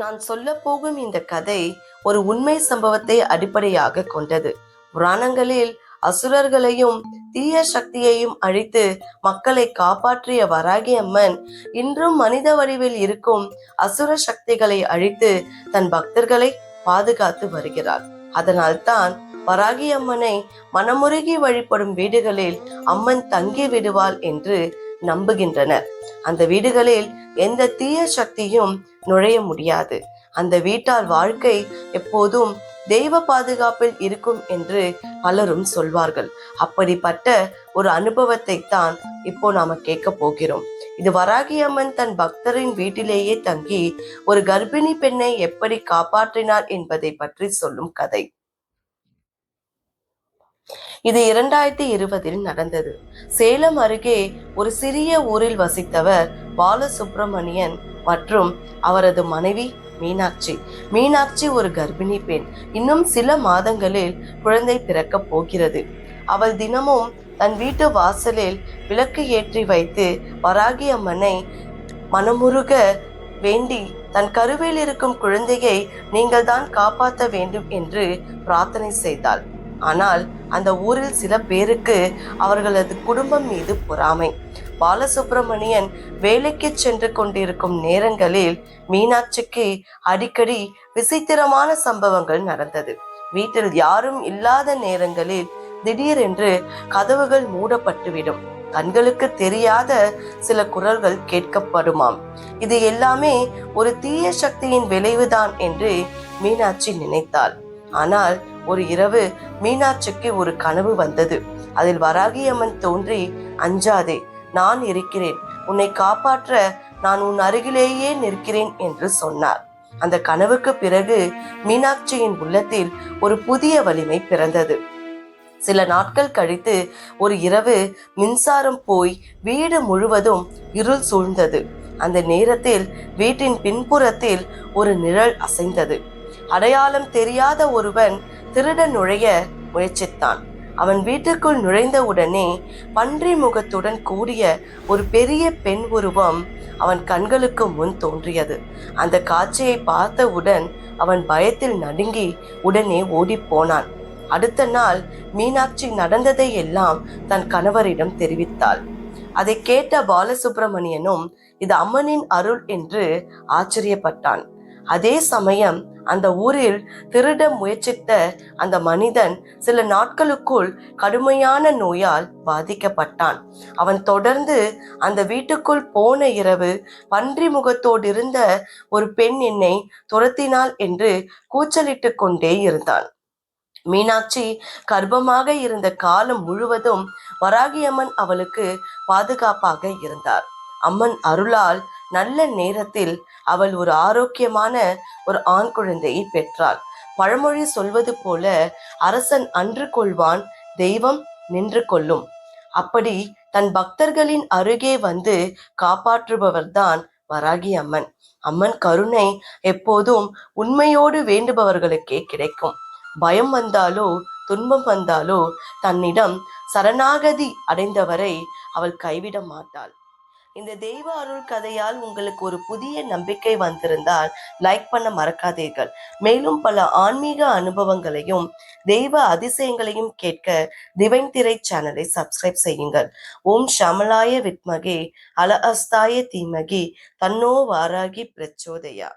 நான் சொல்ல போகும் இந்த கதை ஒரு உண்மை சம்பவத்தை அடிப்படையாக கொண்டது. புராணங்களில் அசுரர்களையும் தீய சக்தியையும் அழித்து மக்களை காப்பாற்றிய வராகி அம்மன் இன்றும் மனித வடிவில் இருக்கும் அசுர சக்திகளை அழித்து தன் பக்தர்களை பாதுகாத்து வருகிறார். அதனால்தான் வராகி அம்மனை மனமுருகி வழிபடும் வீடுகளில் அம்மன் தங்கி விடுவாள் என்று நம்புகின்றனர். அந்த வீடுகளில் எந்த தீய சக்தியும் நுழைய முடியாது. அந்த வீட்டார் வாழ்க்கை எப்போதும் தெய்வ பாதுகாப்பில் இருக்கும் என்று பலரும் சொல்வார்கள். அப்படிப்பட்ட ஒரு அனுபவத்தை தான் இப்போ நாம கேட்க போகிறோம். இது வராகி அம்மன் தன் பக்தரின் வீட்டிலேயே தங்கி ஒரு கர்ப்பிணி பெண்ணை எப்படி காப்பாற்றினார் என்பதை பற்றி சொல்லும் கதை. இது இரண்டாயிரத்தி இருபதில் நடந்தது. சேலம் அருகே ஒரு சிறிய ஊரில் வசித்தவர் பாலசுப்பிரமணியன் மற்றும் அவரது மனைவி மீனாட்சி. மீனாட்சி ஒரு கர்ப்பிணி பெண். இன்னும் சில மாதங்களில் குழந்தை பிறக்கப் போகிறது. அவள் தினமும் தன் வீட்டு வாசலில் விளக்கு ஏற்றி வைத்து வராகி அம்மனை மனமுருக வேண்டி தன் கருவில் இருக்கும் குழந்தையை நீங்கள் தான் காப்பாற்ற வேண்டும் என்று பிரார்த்தனை செய்தாள். ஆனால் அந்த ஊரில் சில பேருக்கு அவர்களது குடும்பம் மீது பொறாமை. பாலசுப்பிரமணியன் வேலைக்கு சென்று கொண்டிருக்கும் நேரங்களில் மீனாட்சிக்கு அடிக்கடி விசித்திரமான சம்பவங்கள் நடந்தது. வீட்டில் யாரும் இல்லாத நேரங்களில் திடீரென்று கதவுகள் மூடப்பட்டுவிடும். கண்களுக்கு தெரியாத சில குரல்கள் கேட்கப்படுமாம். இது எல்லாமே ஒரு தீய சக்தியின் விளைவுதான் என்று மீனாட்சி நினைத்தாள். ஆனால் ஒரு இரவு மீனாட்சிக்கு ஒரு கனவு வந்தது. அதில் வராகியம்மன் தோன்றி அஞ்சாதே நான் இருக்கிறேன். உன்னை காப்பாற்ற நான் உன் அருகிலேயே நிற்கிறேன் என்று சொன்னார். அந்த கனவுக்கு பிறகு மீனாட்சியின் உள்ளத்தில் ஒரு புதிய வலிமை பிறந்தது. சில நாட்கள் கழித்து ஒரு இரவு மின்சாரம் போய் வீடு முழுவதும் இருள் சூழ்ந்தது. அந்த நேரத்தில் வீட்டின் பின்புறத்தில் ஒரு நிழல் அசைந்தது. அடையாளம் தெரியாத ஒருவன் திருடன் நுழைய முயற்சித்தான். அவன் வீட்டுக்குள் நுழைந்தவுடனே பன்றி முகத்துடன் கூடிய ஒரு பெரிய பெண் உருவம் அவன் கண்களுக்கு முன் தோன்றியது. அந்த காட்சியை பார்த்தவுடன் அவன் பயத்தில் நடுங்கி உடனே ஓடிப்போனான் அடுத்த நாள் மீனாட்சி நடந்ததை எல்லாம் தன் கணவரிடம் தெரிவித்தாள். அதை கேட்ட பாலசுப்பிரமணியனும் இது அம்மனின் அருள் என்று ஆச்சரியப்பட்டான். அதே சமயம் அந்த ஊரில் திருட முயற்சித்த அந்த மனிதன் சில நாட்களுக்குள் கடுமையான நோயால் பாதிக்கப்பட்டான். அவன் தொடர்ந்து அந்த வீட்டுக்குள் போன இரவு பன்றி முகத்தோடு இருந்த ஒரு பெண் என்னை துரத்தினாள் என்று கூச்சலிட்டு கொண்டே இருந்தான். மீனாட்சி கர்ப்பமாக இருந்த காலம் முழுவதும் வராகியம்மன் அவளுக்கு பாதுகாப்பாக இருந்தார். அம்மன் அருளால் நல்ல நேரத்தில் அவள் ஒரு ஆரோக்கியமான ஒரு ஆண் குழந்தையை பெற்றாள். பழமொழி சொல்வது போல அரசன் அன்று கொள்வான் தெய்வம் நின்று கொள்ளும். அப்படி தன் பக்தர்களின் அருகே வந்து காப்பாற்றுபவர்தான் வராகி அம்மன். அம்மன் கருணை எப்போதும் உண்மையோடு வேண்டுபவர்களுக்கே கிடைக்கும். பயம் வந்தாலோ துன்பம் வந்தாலோ தன்னிடம் சரணாகதி அடைந்தவரை அவள் கைவிட மாட்டாள். இந்த தெய்வ அருள் கதையால் உங்களுக்கு ஒரு புதிய நம்பிக்கை வந்திருந்தால் லைக் பண்ண மறக்காதீர்கள். மேலும் பல ஆன்மீக அனுபவங்களையும் தெய்வ அதிசயங்களையும் கேட்க திவைன் திரை சேனலை சப்ஸ்கிரைப் செய்யுங்கள். ஓம் ஷமலாய வித்மகே அல அஸ்தாய தீமகி தன்னோ வாராகி பிரச்சோதயா.